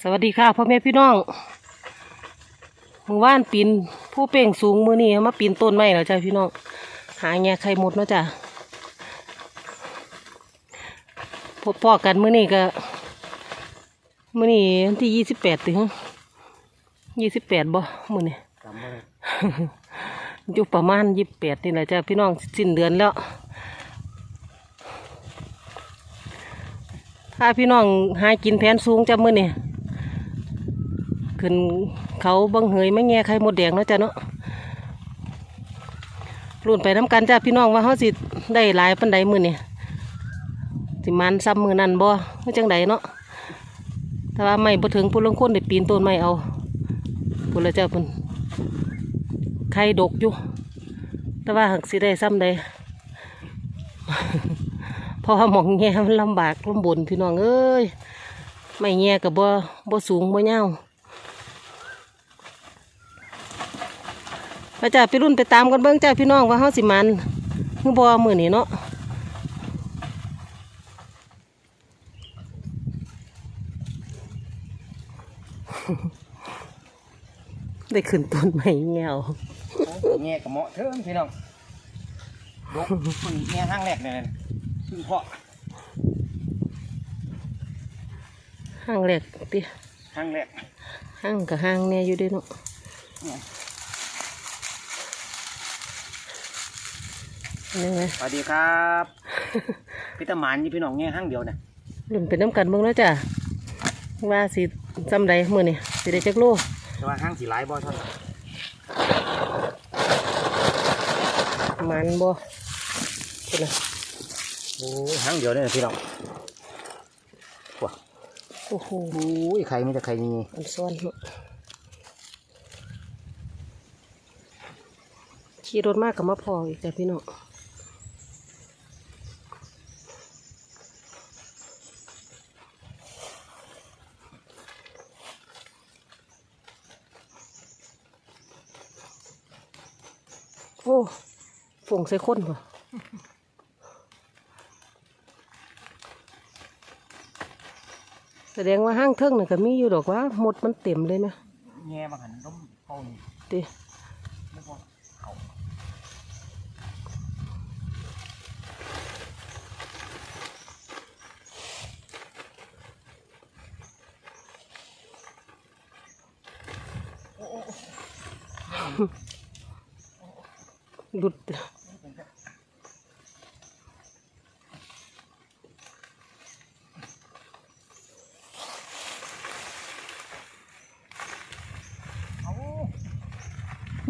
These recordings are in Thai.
สวัสดีค่ะพ่อแม่พี่น้องมือว่านปีนผู้เป่งสูงมือนี้มาปีนต้นไม้แล้วจ้าพี่น้อง หาแง่ไข่หมดเนาะจ้ะพบพ่อกันมือนี้ก็มือนี้วันที่ยี่สิบแปดถึงยี่สิบแปดบ่มือนี้จำไว้อยู่ประมาณยี่สิบแปดนี่แหละจ้าพี่น้องสิ้นเดือนแล้ว ถ้าพี่น้องหากินแผนสูงจ้ามือนี่ขึ้นเขาบังเหยไม่แง่ไข่หมดแดงเนาะจ้าเนาะรุ่นไปน้ำกันจ้าพี่น้องว่าเขาสิได้หลายปันใดมือนี่สิมันซ้ำมือนั่นบ่ไม่จังใดเนาะแต่ว่าไม่บ่ถึงผู้ลงคนได้ปีนต้นไม้เอาพุ่นละจ้าพุ่นไข่ดกอยู่ แต่ว่าหักสิได้ซ้ำใด พราะว่าหมองแง่มันลำบากลำบนพี่น้องเอ้ยไม่แง่กับบ่บ่สูงบ่เงาวไปจ้าไปรุ่นไปตามกันเบิ้งจ้าพี่น้องว่าเฮาสิมันคือบ่มื้อนี้เนาะได้ขึ้นต้นไม้แง่วโอ้แง่กับเหมาะเถิงพี่น้องดกพึ่งแง่ห้างแรกเนี่ยนะ พึ่งเพาะห้างแรกติห้างแรกห้างกับห้างเนี่ยอยู่เด้วยเนาะนี่ไงสวัสดีครับพี่ตาหมานยี่พี่น้องแง่ห้างเดียวนะรุ่นเป็นน้ำกันเบิ่งแล้วจ้ะว่าสิจำได้มื้อนี่สิได้จักโลแต่ว่าห้างสีลายบ่เท่านั้นมันบ่พุ่นน่ะโอ้ยห้างเดียวเนี่ยพี่น้องว้าโอ้โหโอ้ยไข่ไม่แต่ไข่นี่อันซ้อนเนาะขี่รถมากกับมาพออีกแต่พี่น้องโอ้ฝงใส่คนป่ะ แสดงว่าห้างเทิงน่ะก็มีอยู่ดอกว่าหมดมันเต็มเลยนะแง่มาหันล้มเข้านี่ติไม่พอเขาหลุด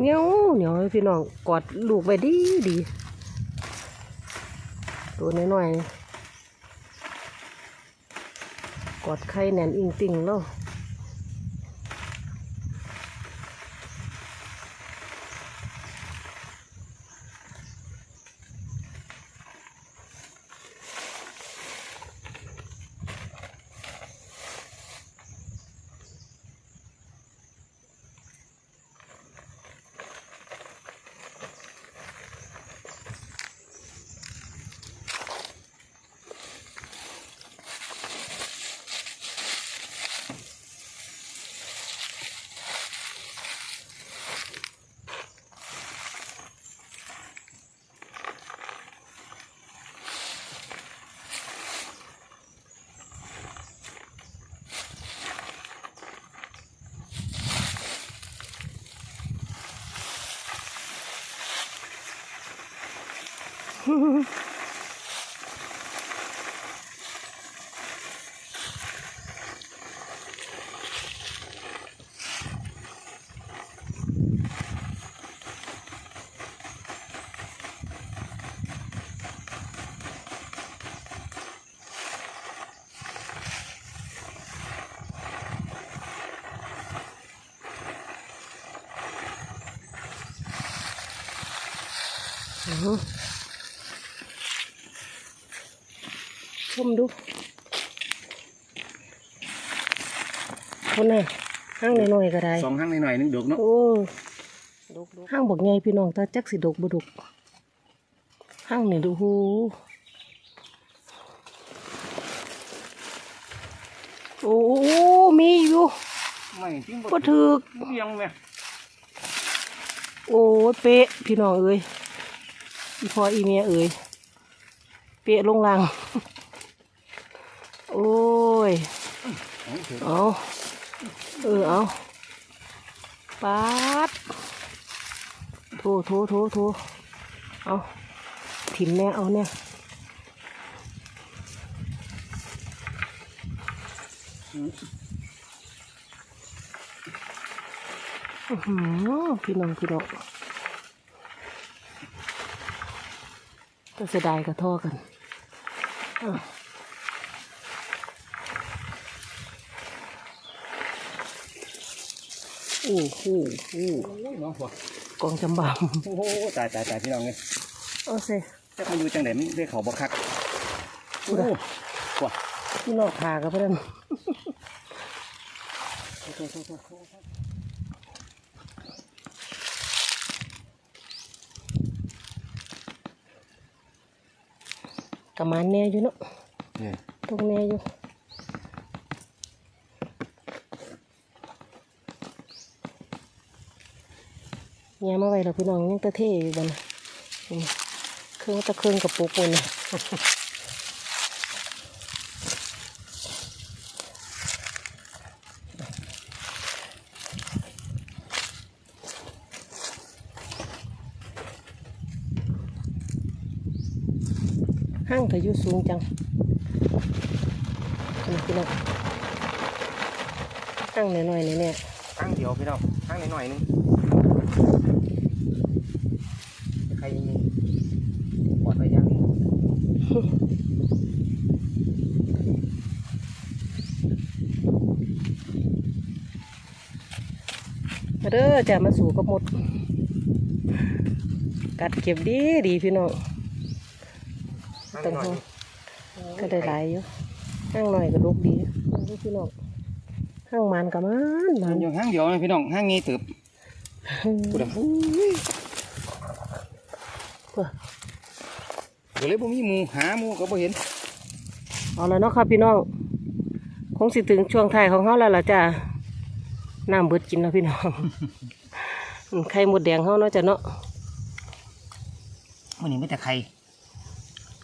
เหนียวเหนียวพี่น้องกอดลูกไปดีดีตัวน้อยๆกอดไข่แน่นอิงติ่งแล้ว อื้อหือ ชมดูคนน่ะห้างน้อยๆก็ได้สองห้างหน่อยๆนึงดกเนาะโอ้ดกๆห้างบอกไงพี่น้องตาจักสิดกบ่ดกห้างนี่ดูหูโอ้มีอยู่ไม่จริงบ่ถึกเลี้ยงแม่โอ้ยเป๊ะพี่น้องเอ้ยอีพออีเมียเอ้ยเป๊ะลงลัง โอ้ย เอาเออเอาปาดโถโถโถโถเอาถิ่มแน่เอาเนี่ยอือพี่น้องพี่น้องก็เสียดายกระท่อกันอะ โอ้โหโอ้โหโอ้ยน้องหัวกองจำบามโอ้โหตายตายตายพี่น้องเลยเอาเซจะมาอยู่จังไหนมันได้เขาบ่คักโอ้โหหัวพี่นอกขากับเพื่อนโทษโทษโทษโทษกระมานแน่อยู่เนาะเนี่ยตรงแน่อยู่ เนี่ยมาไว้แล้วพี่น้องยังตะเท่อยู่บนเครื่องตะเครื่องกับปุกปุ่นห้างก็อยู่สูงจังพี่น้องห้งหน่อยๆนี่เนี่ยข้งเดียวพี่น้องข้งหน่อยๆนึงใครมีปอดไว้ยังนี่ มาเด้อจะมาสู่กับหมด กัดเก็บดีดีพี่น้องข้างตรงหน่อยห้องก็ได้หลายอยู่ห้างหน่อยก็ลูกดีนี่พี่น้องห้างมันกับมันมัมันนอยู่ห้างเดียวนะพี่น้องห้างงี้ตึบกูดเพื่อเดี๋ยวเลยบ่มีหมูหาหมูก็บ่เห็นเอาแล้วเนาะครับพี่น้องคงสิถึงช่วงท้ายของเขาแล้วล่ะจ้า น้ำเบิดกินแล้วพี่น้องอืมไข่หมดแดงเขาเนาะจ้ะเนาะมันนี้ไม่แต่ใคร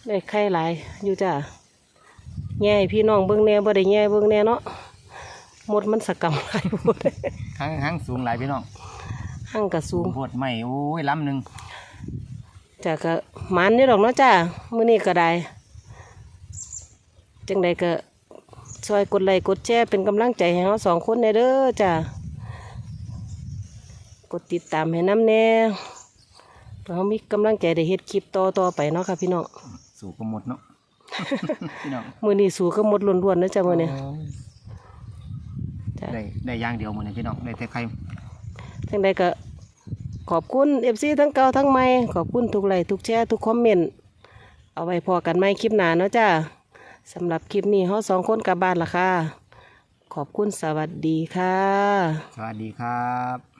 ได้ไข่หลายอยู่จ้าแง่ให้พี่น้องเบิ่งแหน่บ่ได้แง่เบิ่งแหน่เนาะหมดมันสกรรมหลายหมดห้างห้างสูงหลายพี่น้องห้างกระสูงโพดใหม่โอ้ยล้ำหนึ่งจ้ะก็หมันนี่ดอกเนาะจ้ามื้อนี้ก็ได้จังใดก็ ช่วยกดไลค์กดแชร์เป็นกำลังใจให้เราสองคนแน่เด้อจ้ากดติดตามให้น้ำแน่เพื่อเรามีกำลังใจได้เฮ็ดคลิปต่อต่อไปเนาะค่ะพี่น้องสู่ก็หมดเนาะ พี่น้องมื้อนี้สู้ก็หมดล้วนๆเนาะจ้ะมื้อนี้จ้ะได้ได้อย่างเดียวมื้อนี้พี่น้องได้แต่ใครจังใดก็ขอบคุณ FC ทั้งเก่าทั้งใหม่ขอบคุณทุกไลค์ทุกแชร์ทุกคอมเมนต์เอาไว้พอกันใหม่คลิปหน้าเนาะจ้า สำหรับคลิปนี้เฮาสองคนกลับบ้านละค่ะ ขอบคุณสวัสดีค่ะ สวัสดีครับ